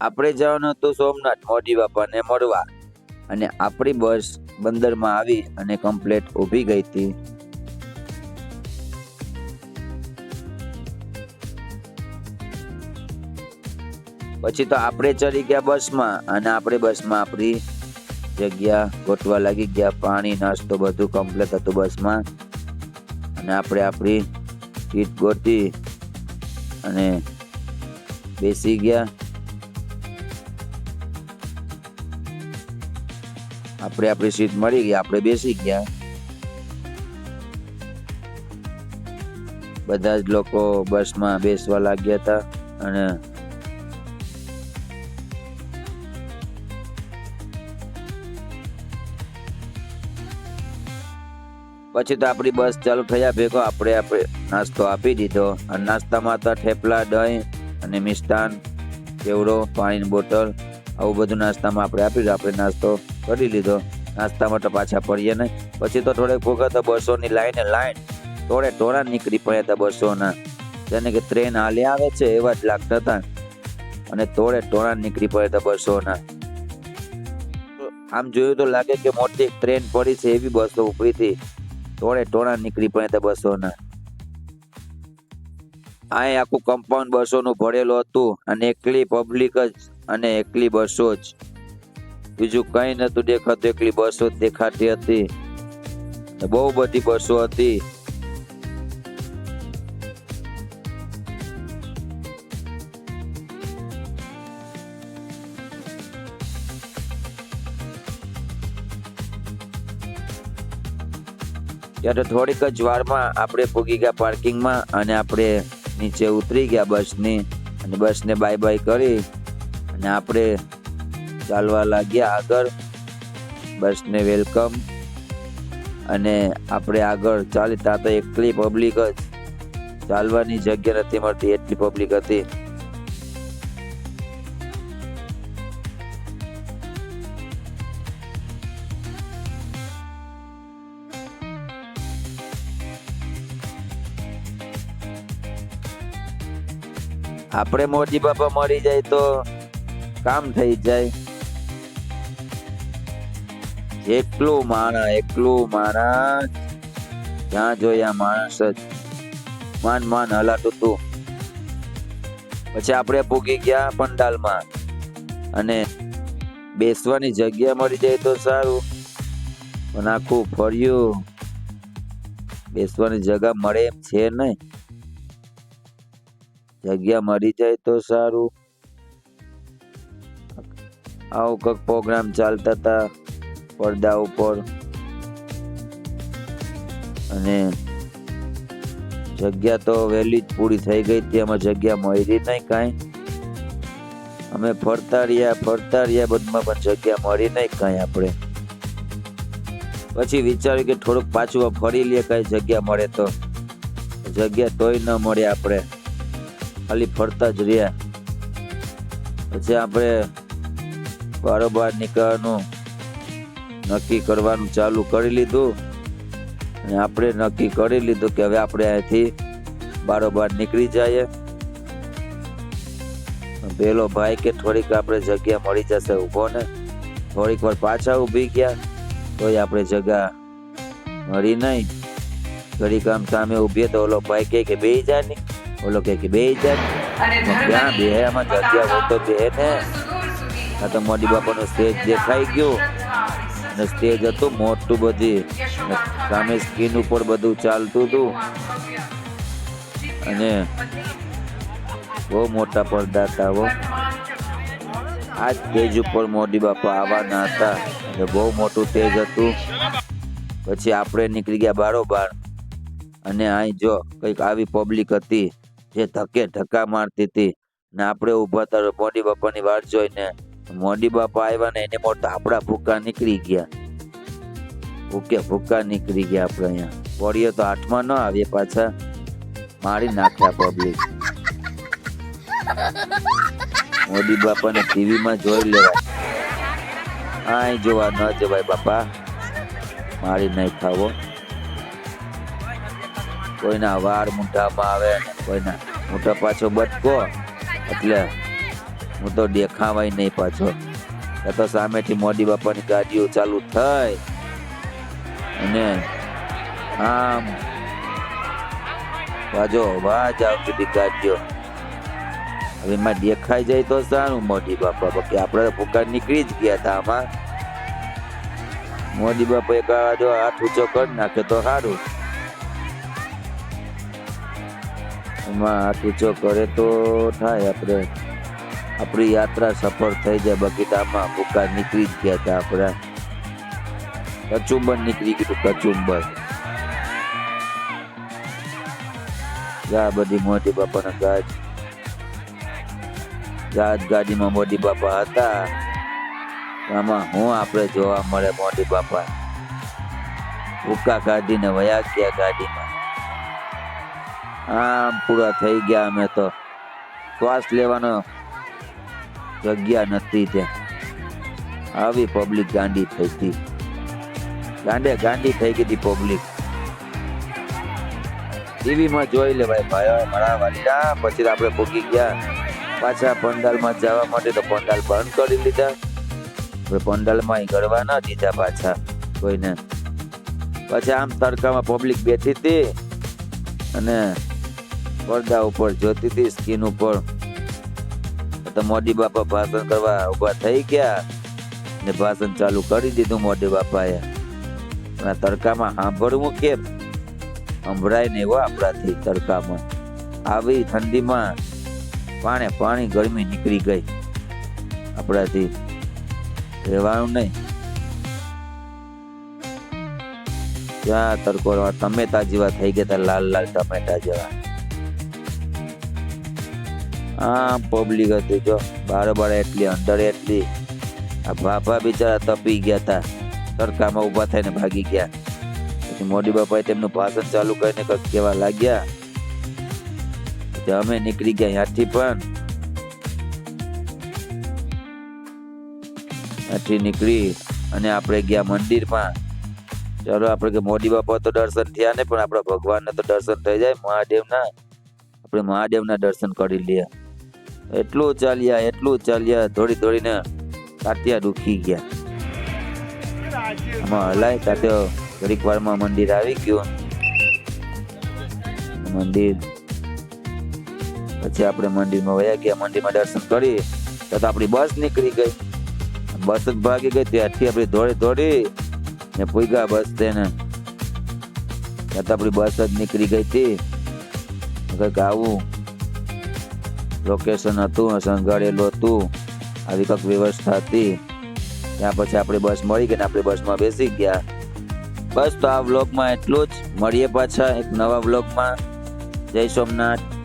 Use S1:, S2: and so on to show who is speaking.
S1: આપણે જવાનું હતું સોમનાથ મોદી બાપાને મળવા. અને આપણી બસ બંદરમાં આવી અને કમ્પ્લેટ ઊભી ગઈ હતી. પછી તો આપણે ચડી ગયા બસમાં અને આપણે બસમાં આપણી જગ્યા ગોઠવા લાગી ગયા. પાણી, નાસ્તો બધું કમ્પ્લેટ હતું બસમાં. અને આપણે આપણી સીટ ગોતી અને બેસી ગયા. આપણે આપણી સીટ મળી ગઈ, આપણે બેસી ગયા. બધા જ લોકો બસમાં બેસવા લાગ્યા હતા અને પછી તો આપણી બસ ચાલુ થયા ભેગો આપણે આપણે નાસ્તો આપી દીધો અને નાસ્તામાં તો થેપલા, દહીં અને મિષ્ટાન, કેવડો, પાણીની બોટલ, આવું બધું નાસ્તામાં આપણે આપી દીધું. આપણે નાસ્તો કરી લીધો. નાસ્તા માટે પાછા પડીએ ને પછી તો થોડેક વખત બસોની લાઈને, લાઈન. થોડે ટોળા નીકળી પડ્યા હતા બસોના. જેને કે ટ્રેન હાલી આવે છે એવા જ લાગતા હતા. અને તોડે ટોળા નીકળી પડ્યા હતા બસોના. આમ જોયું તો લાગે કે મોટી ટ્રેન પડી છે એવી બસો ઉપરી હતી. ટોળે ટોળા નીકળી પડ્યા હતા બસોના. આ આખું કમ્પાઉન્ડ બસોનું ભરેલું હતું. અને એકલી પબ્લિક જ અને એકલી બસો જ. બીજું કઈ નતું દેખાતું, એકલી બસો દેખાતી હતી. બહુ બધી બસો હતી. ત્યારે થોડીક જ વારમાં આપણે પૂગી ગયા પાર્કિંગમાં અને આપણે નીચે ઉતરી ગયા બસની. અને બસને બાય બાય કરી. અને આપણે ચાલવા લાગ્યા આગળ. બસને વેલકમ. અને આપણે આગળ ચાલી, ત્યાં તો એકલી પબ્લિક જ. ચાલવાની જગ્યા નથી મળતી, એટલી પબ્લિક હતી. આપણે મોદી બાપા મળી જાય તો કામ થઈ જાય. એકલું માણા એકલું માણસ. જ્યાં જોયા માણસ જ. માન માન હલાતું તું. પછી આપણે પૂગી ગયા પંડાલમાં. અને બેસવાની જગ્યા મળી જાય તો સારું. પણ આખું ફર્યું. બેસવાની જગ્યા મળે એમ છે નહીં. જગ્યા મળી જાય તો સારું. આવું કંઈક પ્રોગ્રામ ચાલતા હતા. પડદા ઉપર. અને જગ્યા તો વહેલી જ પૂરી થઈ ગઈ હતી એમાં જગ્યા મળી નહીં કાંઈ. અમે ફરતા રહ્યા ફરતા રહ્યા, બધમાં પણ જગ્યા મળી નહીં કાંઈ આપણે. પછી વિચાર્યું કે થોડુંક પાછું ફરી લઈએ, કાંઈ જગ્યા મળે તો. જગ્યા તોય ન મળે આપણે. ખાલી ફરતા જ રહ્યા. પછી આપણે બારોબાર નીકળવાનું નક્કી કરવાનું ચાલુ કરી લીધું. અને આપણે નક્કી કરી લીધું કે હવે આપણે અહીંથી બારોબાર નીકળી જઈએ. પેલો ભાઈ કે થોડીક આપણે જગ્યા મળી જશે ઊભો ને. થોડીક વાર પાછા ઊભી ગયા. તોય આપણે જગ્યા મળી નહીં. ઘડીક આમ સામે ઊભીએ તો ઓલો ભાઈ કહે કે બે જાય ને. ઓલો કહે કે બે
S2: અને
S1: ક્યાં બે આમાં જગ્યા હોય તો બે ને. આ તો મોદી બાપાનો સ્ટેજ દેખાઈ ગયું. અને સ્ટેજ હતું મોટું બધી. સામે સ્કીન ઉપર બધું ચાલતું હતું. અને બહુ મોટા પડદા હતા હો. આ સ્ટેજ ઉપર મોદી બાપા આવવાના હતા. એટલે બહુ મોટું સ્ટેજ હતું. પછી આપણે નીકળી ગયા બારોબાર. અને અહીં જો કંઈક આવી પબ્લિક હતી જે ધકે ધક્કા મારતી હતી. ને આપણે ઊભા હતા મોદી બાપાની વાટ જોઈને મોદી બાપા આવ્યા ને એને મોટા આપણા ભૂકા નીકળી ગયા. ભૂકે ભૂકા નીકળી ગયા આપણે અહીંયા. વળીએ તો આઠમાં ન આવીએ પાછા. મારી નાખ્યા પબ્લિક મોદી બાપાને ટીવીમાં જોઈ લેવા આય જોવા ન જવાય બાપા. મારી નહીં ખાવો. કોઈના વાર મોઢામાં આવે ને કોઈના. મોઢા પાછો બટકો. એટલે હું તો દેખાવાય નહીં પાછો. એ તો સામેથી મોદી બાપાની ગાડીઓ ચાલુ થાય. અને આમ વાજો વાજ આવતી હતી ગાડીઓ. હવે એમાં દેખાઈ જાય તો સારું મોદી બાપા, બાકી આપણે તો નીકળી જ ગયા હતા આમાં. મોદી બાપા એક જો હાથ ઊંચો કરી નાખે તો સારું. એમાં હાથ ઊંચો કરે તો થાય આપણે. આપણી યાત્રા સફળ થઈ જાય. બગીચામાં ભૂકા નીકળી જ ગયા હતા આપણા. કચુંબર નીકળી ગયું કચુંબર. જા બધી મોટી બાપાના ગાજ ગાજ ગાડીમાં મોટી બાપા હતા. આમાં હું આપણે જોવા મળે મોટી બાપા. ભૂકા કાઢીને વયા ગયા ગાડીમાં. આમ પૂરા થઈ ગયા અમે તો. શ્વાસ લેવાનો જગ્યા નથી ત્યાં. આવી પબ્લિક ગાંડી થઈ હતી. ગાંડે ગાંડી થઈ ગઈ હતી પબ્લિક ટીવીમાં જોઈ લેવાય ભાઈ મારા વાલીડા પછી આપણે ભૂગી ગયા. પાછા પંડાલમાં જવા માટે તો પંડાલ બંધ કરી લીધા. હવે પંડાલમાં ગરવા ન દીધા પાછા કોઈને. પછી આમ તડકામાં પબ્લિક બેઠી હતી. અને પડદા ઉપર જોતી હતી સ્કીન ઉપર. તો મોદી બાપા ભાષણ કરવા ઊભા થઈ ગયા ને ભાષણ ચાલુ કરી દીધું મોદી બાપાએ. આ તડકામાં સાંભળવું કેમ? સંભળાય ને એવા આપણાથી તડકામાં. આવી ઠંડીમાં પાણે પાણી ગરમી નીકળી ગઈ. આપણાથી રહેવાનું નહીં. ત્યાં તડકો ટમેટા જેવા થઈ ગયા તા, લાલ લાલ ટમેટા જેવા. આમ પબ્લિક હતી જો. બાર બાર એટલી, અંદર એટલી. આ બાપા બિચારા તપી ગયા તા. તડકામાં ઊભા થઈને ભાગી ગયા. પછી મોડી બાપાએ તેમનું ભાષણ ચાલુ કરીને કંઈક કહેવા લાગ્યા. પછી અમે નીકળી ગયા ત્યાંથી પણ. ત્યાંથી નીકળી અને આપણે ગયા મંદિરમાં. ચાલો આપણે કે મોડી બાપા તો દર્શન થયા ને પણ આપણા ભગવાનના તો દર્શન થઈ જાય, મહાદેવના. આપણે મહાદેવના દર્શન કરી લઈએ. એટલું ચાલ્યા એટલું ચાલ્યા દોડી દોડીને કાટિયા દુખી ગયા. આમાં હલાય કાત્યો ઘડીક વારમાં મંદિર આવી ગયું. મંદિર. પછી આપણે મંદિરમાં વયા ગયા. મંદિરમાં દર્શન કરી. તો આપણી બસ નીકળી ગઈ. બસ જ ભાગી ગઈ. ત્યાંથી આપણી દોડી દોડી ને પૂગા બસ તેને ત્યાં તો આપણી બસ જ નીકળી ગઈ હતી. આવું લોકેશન હતું સંઘાડેલું હતું. આવી કંઈક વ્યવસ્થા હતી. ત્યાં પછી આપણી બસ મળી ગઈ ને આપણી બસમાં બેસી ગયા. બસ તો આ વ્લોગમાં એટલું જ. મળીએ પાછા એક નવા વ્લોગમાં. જય સોમનાથ.